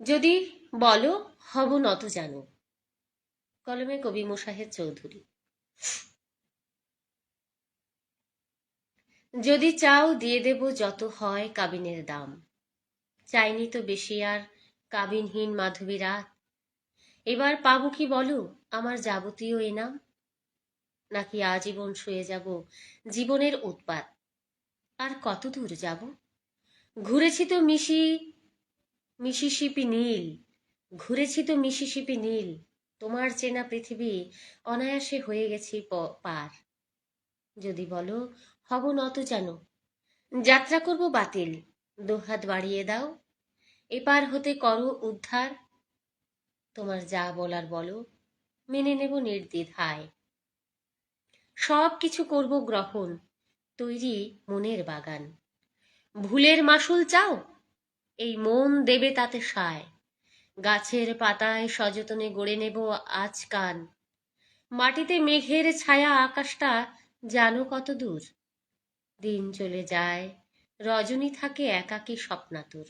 যদি বলো, হব নত জানো। কলমে কবি মোশাহেদ চৌধুরী। যদি চাও দিয়ে দেব যত হয় কাবিনের দাম। চাইনি তো বেশি আর কাবিনহীন মাধবী রাত। এবার পাবো কি বলো, আমার যাবতীয় এনাম? নাকি আজীবন শুয়ে যাব জীবনের উৎপাত? আর কত দূর যাব? ঘুরেছি তো মিশি মিশিসিপি নীল। ঘুরেছি তো মিশিসিপি নীল। তোমার চেনা পৃথিবী অনায়াসে হয়ে গেছি পার। যদি বলো, হব নত জানো যাত্রা করব বাতিল। দুহাত বাড়িয়ে দাও। এপার হতে করো উদ্ধার। তোমার যা বলার বলো। মেনে নেব নির্দ্বিধায়। সব কিছু করব গ্রহণ। তৈরি মনের বাগান। ভুলের মাসুল চাও? এই মন দেবে তাতে সায়। গাছের পাতায় সযতনে গড়ে নেব আজ কান। মাটিতে মেঘের ছায়া আকাশটা জানো কত দূর? দিন চলে যায়, রজনী থাকে একাকী স্বপ্নাতুর।